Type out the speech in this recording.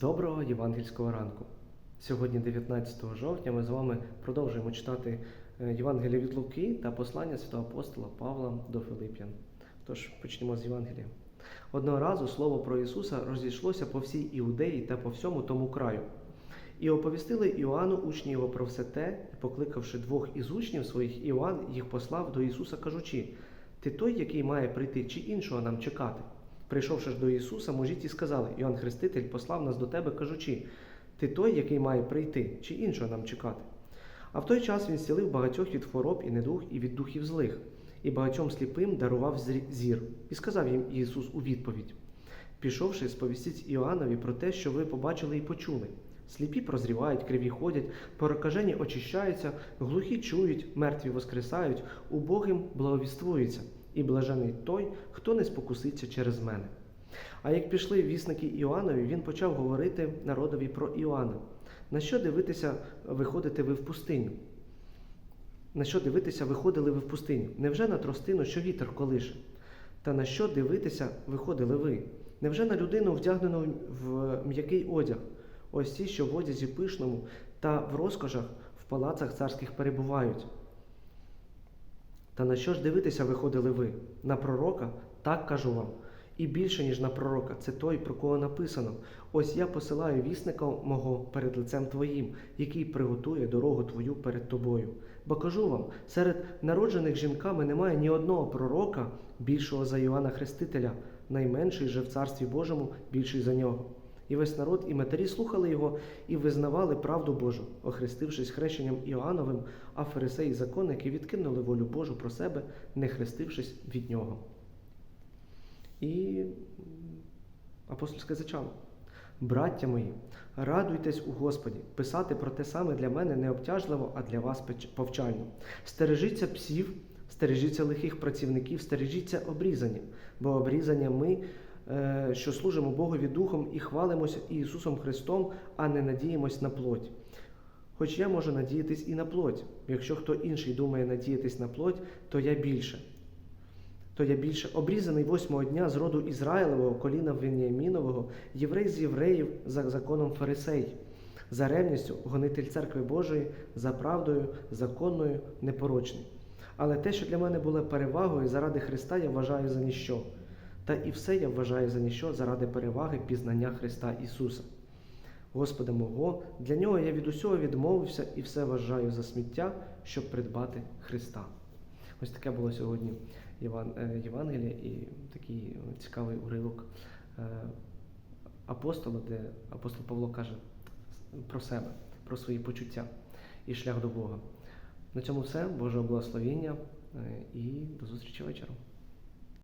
Доброго євангельського ранку. Сьогодні, 19 жовтня, ми з вами продовжуємо читати е, Євангелія від Луки та послання святого апостола Павла до Филип'ян. Тож почнемо з Євангелія. Одного разу слово про Ісуса розійшлося по всій Іудеї та по всьому тому краю. І оповістили Іоанну учні його про все те, і покликавши двох із учнів своїх, Іоанн їх послав до Ісуса, кажучи: Ти той, який має прийти, чи іншого нам чекати? Прийшовши ж до Ісуса, можіть і сказали, Іоанн Хреститель послав нас до тебе, кажучи, ти той, який має прийти, чи іншого нам чекати. А в той час він зцілив багатьох від хвороб і недуг, і від духів злих, і багатьом сліпим дарував зір. І сказав їм Ісус у відповідь: Пішовши, сповістіть Іоаннові про те, що ви побачили і почули. Сліпі прозрівають, криві ходять, прокажені очищаються, глухі чують, мертві воскресають, убогим благовіствується, і блажений той, хто не спокуситься через мене. А як пішли вісники Іоаннові, він почав говорити народові про Іоанна. На що дивитися, виходите ви в пустиню? На що дивитися, виходили ви в пустиню? Невже на тростину, що вітер колише? Та на що дивитися, виходили ви? Невже на людину, вдягнену в м'який одяг? Ось ті, що в одязі пишному та в розкошах в палацах царських перебувають. Та на що ж дивитися виходили ви? На пророка? Так кажу вам. І більше, ніж на пророка, це той, про кого написано. Ось я посилаю вісника мого перед лицем твоїм, який приготує дорогу твою перед тобою. Бо кажу вам, серед народжених жінками немає ні одного пророка, більшого за Іоанна Хрестителя, найменший же в Царстві Божому, більший за нього. І весь народ і матері слухали його і визнавали правду Божу, охрестившись хрещенням Іоанновим, а фарисеї законники відкинули волю Божу про себе, не хрестившись від нього. І м, апостольське зачало. Браття мої, радуйтесь у Господі, писати про те саме для мене не обтяжливо, а для вас повчально. Стережіться псів, стережіться лихих працівників, стережіться обрізання, бо обрізання ми, що служимо Богові Духом і хвалимося Ісусом Христом, а не надіємось на плоть. Хоч я можу надіятись і на плоть. Якщо хто інший думає надіятись на плоть, то я більше. То я більше обрізаний восьмого дня з роду Ізраїлевого, коліна Веніамінового, єврей з євреїв за законом фарисей, за ревністю гонитель церкви Божої, за правдою, законною, непорочний. Але те, що для мене було перевагою заради Христа, я вважаю за ніщо. Та і все я вважаю за ніщо заради переваги пізнання Христа Ісуса. Господа мого, для нього я від усього відмовився і все вважаю за сміття, щоб придбати Христа. Ось таке було сьогодні е, Євангеліє і такий цікавий уривок е, апостола, де апостол Павло каже про себе, про свої почуття і шлях до Бога. На цьому все. Божого благословення е, і до зустрічі вечором.